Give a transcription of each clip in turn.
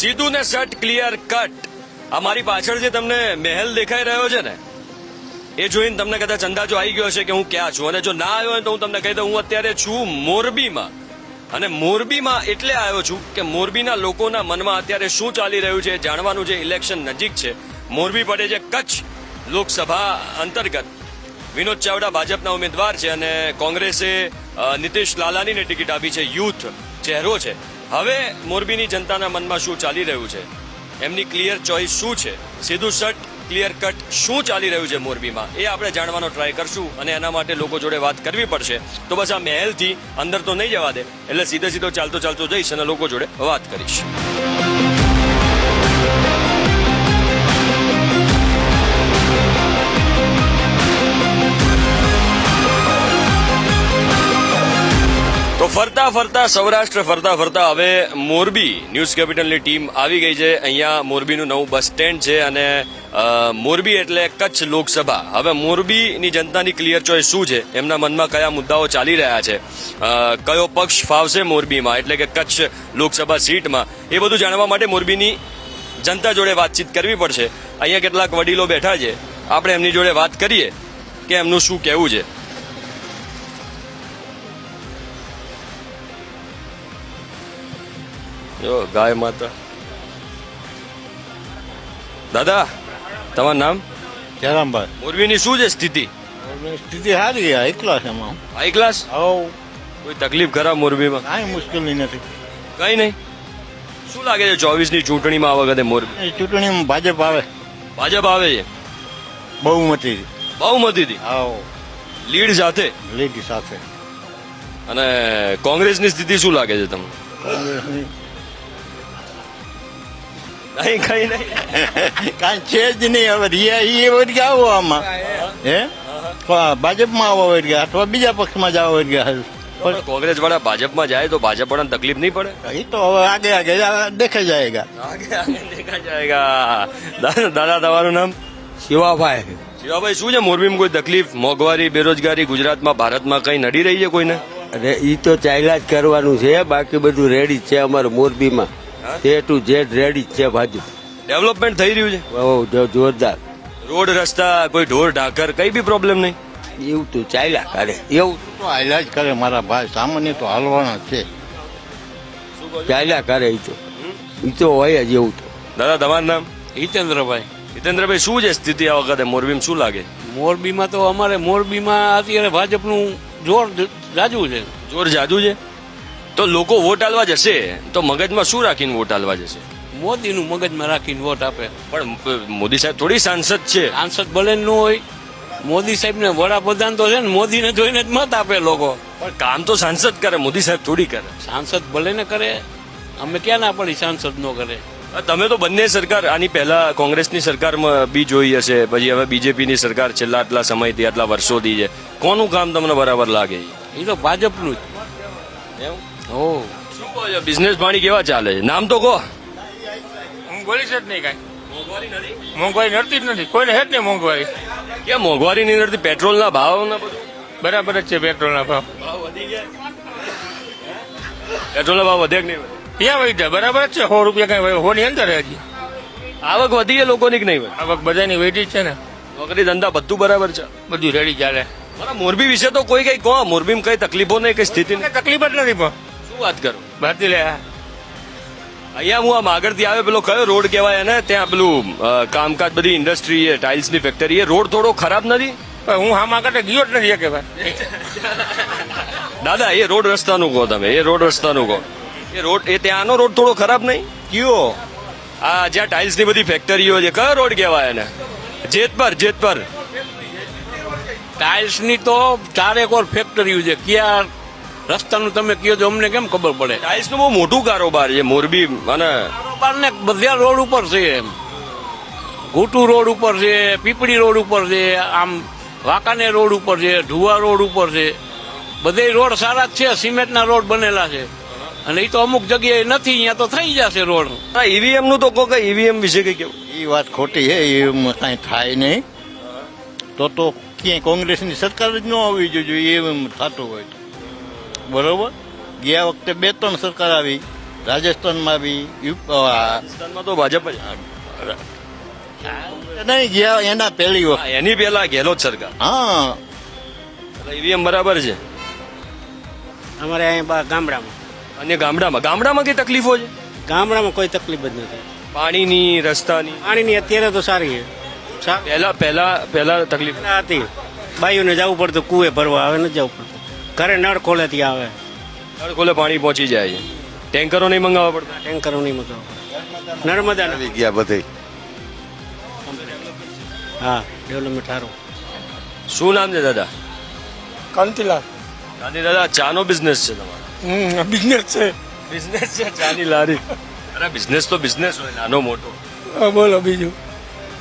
સીધું ને સટ clear cut આ મારી પાછળ જે તમને મહેલ દેખાઈ રહ્યો છે ને, એ જોઈને તમને કદાચ અંદાજો આવી ગયો હશે કે હું ક્યાં છું. અને જો ના આવ્યો હોય તો હું તમને કહી દઉં, હું અત્યારે છું મોરબીમાં. અને મોરબીમાં એટલે આવ્યો છું કે મોરબીના લોકોના મનમાં અત્યારે શું ચાલી રહ્યું છે જાણવાનું જે ઇલેક્શન નજીક છે. મોરબી પડે છે કચ્છ લોકસભા અંતર્ગત. વિનોદ ચાવડા ભાજપના ઉમેદવાર છે અને કોંગ્રેસે નીતિશ લાલાનીને ટિકિટ આપી છે. યુથ ચહેરો છે. હવે મોરબીની જનતાના મનમાં શું ચાલી રહ્યું છે? એમની ક્લિયર ચોઇસ શું છે? સીધું શટ ક્લિયર કટ શું ચાલી રહ્યું છે મોરબીમાં? એ આપણે જાણવાનો ટ્રાય કરશું અને એના માટે લોકો જોડે વાત કરવી પડશે. તો બસ આ મહેલથી અંદર તો નહીં જવા દે, એટલે સીધે સીધો ચાલતો ચાલતો જઈશ અને લોકો જોડે વાત કરીશ. તો ફરતા ફરતા સૌરાષ્ટ્ર, ફરતા ફરતા હવે મોરબી ન્યૂઝ કેપિટલની ટીમ આવી ગઈ છે. અહીંયા મોરબીનું નવું બસ સ્ટેન્ડ છે અને મોરબી એટલે કચ્છ લોકસભા. હવે મોરબીની જનતાની ક્લિયર ચોઇસ શું છે? એમના મનમાં કયા મુદ્દાઓ ચાલી રહ્યા છે? કયો પક્ષ ફાવશે મોરબીમાં? એટલે કે કચ્છ લોકસભા સીટમાં? એ બધું જાણવા માટે મોરબીની જનતા જોડે વાતચીત કરવી પડશે. અહીંયા કેટલાક વડીલો બેઠા છે. આપણે એમની જોડે વાત કરીએ કે એમનું શું કહેવું છે? જો ગાય માતા. દાદા તમારું નામ? જયરામભાઈ. મોરબીની શું છે સ્થિતિ? સ્થિતિ સારી છે હાઈ ક્લાસ એમાં. હાઈ ક્લાસ હવ. કોઈ તકલીફ ખરા મોરબીમાં? કાંઈ મુશ્કેલી નથી. કઈ નહીં. શું લાગે છે ચોવીસની ચૂંટણીમાં આ વખતે મોરબી? ચૂંટણી ચૂંટણીમાં ભાજપ આવે. ભાજપ આવે છે? બહુમતી. બહુમતીથી આવ લીડ સાથે? લીડ સાથે. અને કોંગ્રેસની સ્થિતિ શું લાગે છે તમને? કોંગ્રેસની નહીં કઈ નહીં. કાંઈ છે જ નહીં હવે રિયા એ વળી આવો આમાં? હે? ભાજપમાં આવો વળી અથવા બીજા પક્ષમાં જાવ વળી પણ કોંગ્રેસ વાળા ભાજપમાં જાય તો ભાજપ વાળાને તકલીફ નહીં પડે? એ તો હવે આગે આગે દેખાઈ જાયગા. આગે આગે દેખા જાયગા. દાદા દાદા તમારું નામ? શિવાભાઈ. શિવાભાઈ શું છે? મોરબીમાં કોઈ તકલીફ મોંઘવારી બેરોજગારી ગુજરાતમાં ભારતમાં કઈ નડી રહી છે કોઈને? અરે એ તો ચાલ્યા જ કરવાનું છે બાકી બધું રેડી છે અમારે મોરબીમાં. એ ટુ ઝેડ રેડી જ છે ભાજપ ડેવલપમેન્ટ થઈ રહ્યું છે? બહુ જો- જોરદાર. રોડ રસ્તા કોઈ ઢોર ઢાકર કઈ બી પ્રોબ્લેમ નહીં. એવું તો ચાલ્યા કરે. એવું તો હાલ્યા જ કરે મારા ભાઈ. સામાન્ય તો હાલવાના જ છે. ચાલ્યા કરે એ તો. એ તો હોય જ એવું તો. દાદા તમારું નામ? હિતેન્દ્રભાઈ. હિતેન્દ્રભાઈ શું છે સ્થિતિ આ વખતે? મોરબીમાં શું લાગે? મોરબીમાં તો અમારે મોરબીમાં અત્યારે ભાજપનું જોર જાજુ છે. જોર જાજુ છે? તો લોકો વોટ આલવા જશે. તો મગજમાં શું રાખીને વોટ આલવા જશે? મોદીનું મગજમાં રાખીને વોટ આપે. પણ મોદી સાહેબ થોડી સાંસદ છે. સાંસદ ભલે ન હોય મોદી સાહેબને વડાપ્રધાન તો છે ને મોદીને જોઈને જ મત આપે લોકો. પણ કામ તો સાંસદ કરે મોદી સાહેબ થોડી કરે. સાંસદ ભલે ને કરે અમે ક્યાં ના પડી સાંસદ નો કરે. તમે તો બંને સરકાર આની પહેલા કોંગ્રેસની સરકારમાં બી જોઈ હશે પછી હવે બીજેપીની સરકાર છેલ્લા આટલા સમયથી આટલા વર્ષોથી છે. કોનું કામ તમને બરાબર લાગે? એ તો ભાજપનું જ. એવું? હો શું કહો છો? બિઝનેસ પાણી કેવા ચાલે? છે નામ તો કહો. હું બોલીશ જ નહીં કાંઈ. મોંઘવારી નડતી જ નથી. કોઈને હે જ નહીં મોંઘવારી. કેમ મોંઘવારી નહીં નડતી પેટ્રોલના ભાવ ને બધું? બરાબર જ છે પેટ્રોલના ભાવ. પેટ્રોલના ભાવ વધે કે નહીં? ક્યાં વહી જાય બરાબર જ છે. સો રૂપિયા કઈ હોની અંદર છે હજી. આવક વધી છે લોકોની કે નહીં વધે? આવક બધાની જ છે ને. નોકરી ધંધા બધું બરાબર છે. બધું રેડી ચાલે. મારા મોરબી વિશે તો કોઈ કઈ કહો. મોરબીમાં કઈ તકલીફો નહીં કઈ સ્થિતિ તકલીફ જ નથી પણ. શું વાત કરો. ભારતી લે. અહીંયા હું આમ આગળથી આવે પેલો કયો રોડ કહેવાય એને? ત્યાં પેલું કામકાજ બધી ઇન્ડસ્ટ્રી છે ટાઇલ્સની ફેક્ટરી એ. રોડ થોડો ખરાબ નથી? પણ હું આમાં કાંટે ગયો જ નથી કહેવાય. દાદા એ રોડ રસ્તાનું કહો તમે એ રોડ રસ્તાનું કહો. એ રોડ એ ત્યાંનો રોડ થોડો ખરાબ નહીં? કયો? આ જ્યાં ટાઇલ્સની બધી ફેક્ટરીઓ છે કયો રોડ કહેવાય એને? જેતપર જેતપર. ટાઇલ્સની તો ચારેક ઓર ફેક્ટરીઓ છે. ક્યાં રસ્તાનું તમે કયો છો અમને કેમ ખબર પડે? ટાઇલ્સનું બહુ મોટું કારોબાર છે મોરબી અને કારોબાર ને બધા રોડ ઉપર છે એમ. ઘૂટુ રોડ ઉપર છે પીપળી રોડ ઉપર છે આમ વાંકાને રોડ ઉપર છે ઢુવા રોડ ઉપર છે. બધે રોડ સારા જ છે સિમેન્ટના રોડ બનેલા છે. અને એ તો અમુક જગ્યાએ નથી અહીંયા તો થઈ જશે રોડ. ઈવીએમનું તો કહો કે ઈવીએમ વિશે કઈ કેવું એ વાત ખોટી છે ઈવીએમ કાંઈ થાય નહીં. તો તો ક્યાંય કોંગ્રેસની સરકાર જ ન આવવી જોઈએ એમ થતું હોય તો. બરોબર? ગયા વખતે બે ત્રણ સરકાર આવી. રાજસ્થાનમાં બી રાજસ્થાનમાં તો ભાજપ જ. નહીં ગયા એના પહેલી વખત. હા, એની પહેલા ગેહલોત સરકાર. હા. ઈવીએમ બરાબર છે? અમારે અહીંયા ગામડામાં. અને ગામડામાં? ગામડામાં કઈ તકલીફો છે? ગામડામાં કોઈ તકલીફ જ નથી. પાણીની રસ્તાની? પાણીની અત્યારે તો સારી છે. પહેલા પહેલા પહેલા તકલીફ. હતી. બાઈઓને જવું પડતું કુએ ભરવા હવે નથી જવું પડતું. ઘરે નળ ખોલે ત્યાં આવે. નળ ખોલે પાણી પહોંચી જાય છે. ટેન્કરો નહીં મંગાવવા પડતા? ટેન્કરો નહીં મગાવ નર્મદા આવી ગયા બધે. હા ડેવલપમેન્ટ સારું. શું નામ છે દાદા? કાંતિલાલ. ગાંધી દાદા ચાનો બિઝનેસ છે તમારો. બિઝનેસ છે. બિઝનેસ છે ચાની લારી. અરે બિઝનેસ તો બિઝનેસ હોય નાનો મોટો. બોલો બીજું.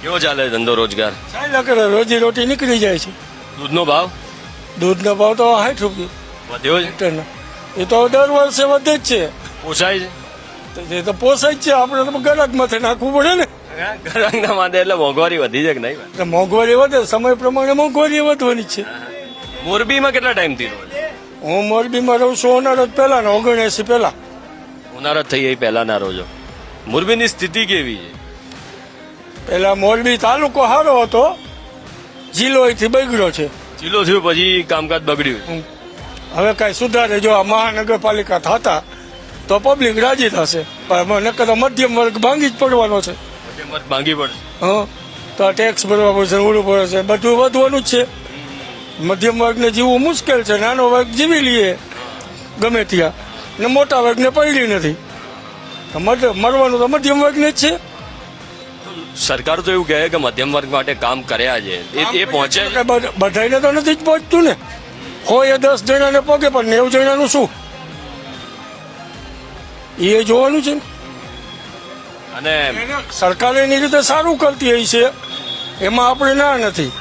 કેવો ચાલે ધંધો રોજગાર? ચાલ્યા કરે રોજી રોટી નીકળી જાય છે. દૂધનો ભાવ? દૂધનો ભાવ તો સાઠ રૂપિયા. વધ્યો છે? એ તો દર વર્ષે વધે જ છે. પોસાય તો એ તો પોસાય જ છે. આપણે તો ગરક માથે નાખવું પડે ને. ગરક ગરાગના માંદે એટલે મોંઘવારી વધી છે કે નહીં? મોંઘવારી વધે. સમય પ્રમાણે મોંઘવારી વધવાની છે. મોરબીમાં કેટલા ટાઈમથી હું મોરબીમાં રહું છું અનારત પહેલા ને ઓગણએસી પહેલા. ઉનાળો થઈ ગઈ પહેલાના રોજો મોરબીની સ્થિતિ કેવી છે? પેલા મોરબી તાલુકો સારો હતો. જિલ્લો અહીંથી બગડ્યો છે. ચીલો થયું પછી કામકાજ બગડ્યું. હવે કાંઈ સુધારે જો આ મહાનગરપાલિકા થતા તો પબ્લિક રાજી થશે. પણ નકર મધ્યમ વર્ગ ભાંગી જ પડવાનો છે. કિંમત માંગી પડશે. હા. તો આ ટેક્સ ભરવા પડશે ઉડવું પડશે બધું વધવાનું જ છે. મધ્યમ વર્ગને જીવવું મુશ્કેલ છે નાનો વર્ગ જીવી લઈએ. ગમે ત્યાં. ને મોટા વર્ગને પડી નથી. મરવાનું તો મધ્યમ વર્ગને જ છે. સરકાર તો એવું કહે કે મધ્યમ વર્ગ માટે કામ કર્યા છે. એ એ પહોંચે છે? કે તો નથી જ પહોંચતું ને. હોય એ દસ જણાને પગે પણ નેવું જણાનું શું? એ જોવાનું છે ને. અને સરકાર એની રીતે સારું કરતી હોય છે. એમાં આપણે ના નથી.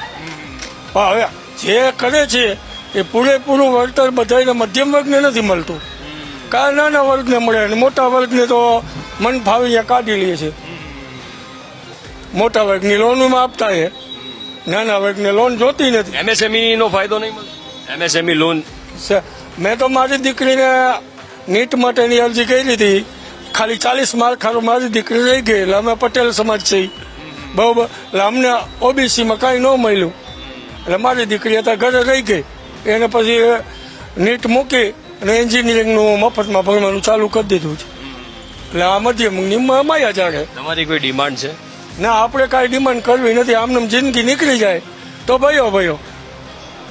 પણ હવે જે કરે છે એ પૂરેપૂરું વળતર બધાને મધ્યમ વર્ગને નથી મળતું. કા નાના વર્ગને મળે અને મોટા વર્ગને તો મન ફાવી કાઢી લે છે. મોટા વર્ગની લોનમાં આપતા છે. નાના વર્ગને લોન જોતી નથી. એમએસએમઈ નો ફાયદો નહીં મળે? એમએસએમઈ લોન સ- મેં તો મારી દીકરીને નીટ માટેની અરજી કરી હતી. ખાલી ચાલીસ માર્ક ખાલી મારી દીકરી રહી ગઈ એટલે અમે પટેલ સમાજ છે બરોબર? એટલે અમને ઓબીસીમાં કાંઈ ન મળ્યું. એટલે મારી દીકરી અત્યારે ઘરે રહી ગઈ. એને પછી નીટ મૂકી અને એન્જિનિયરિંગનું મફતમાં ભણવાનું ચાલુ કરી દીધું છે. એટલે આ મધ્યમની અમાયા માયા જાણે તમારી કોઈ ડિમાન્ડ છે? ના આપણે કાંઈ ડિમાન્ડ કરવી નથી આમને આમ જિંદગી નીકળી જાય. તો ભયો ભયો.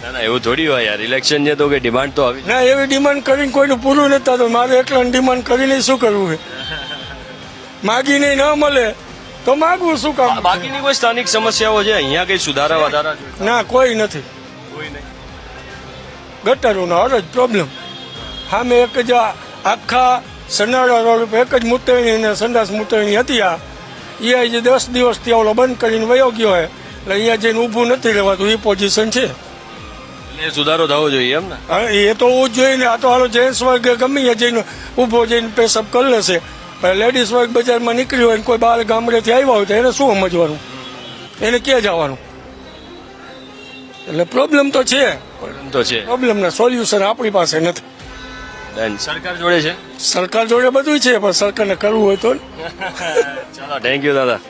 ના ના એવું થોડી હોય યાર ઇલેક્શન છે તો કે ડિમાન્ડ તો આવી ના એવી ડિમાન્ડ કરીને કોઈનું પૂરું નથી થતું. મારે એકલાને ડિમાન્ડ કરીને શું કરવું છે? માગીને ન મળે. તો માગવું શું કામ? બાકીની કોઈ સ્થાનિક સમસ્યાઓ છે? અહીંયા કઈ સુધારા વધારા ના કોઈ નથી. કોઈ નહીં. ગટરોનો હર જ પ્રોબ્લેમ સામે એક જ આખા સનાળા રોડ ઉપર એક જ મૂતરણી અને સંડાસ મૂતરણી હતી આ. એ જે દસ દિવસથી ઓલો બંધ કરીને વયો ગયો હોય એટલે અહીંયા જઈને ઊભું નથી રહેવાતું એ પોઝિશન છે. એટલે સુધારો થવો જોઈએ એમ ને? હા, એ તો હું જોઈએ ને આ તો હાલો જેન્ટ્સ વર્ગ ગમે જઈને ઊભો જઈને પેશઅપ કરી લેશે. પણ લેડીઝ વર્ગ બજારમાં નીકળ્યો હોય ને કોઈ બહાર ગામડેથી આવ્યા હોય તો એને શું સમજવાનું? એને ક્યાં જવાનું? એટલે પ્રોબ્લેમ તો છે. પ્રોબ્લેમ તો છે. પ્રોબ્લેમના સોલ્યુશન આપણી પાસે નથી. સરકાર જોડે છે? સરકાર જોડે બધું છે પણ સરકારને કરવું હોય તો ચલો ચાલો થેન્ક યુ દાદા.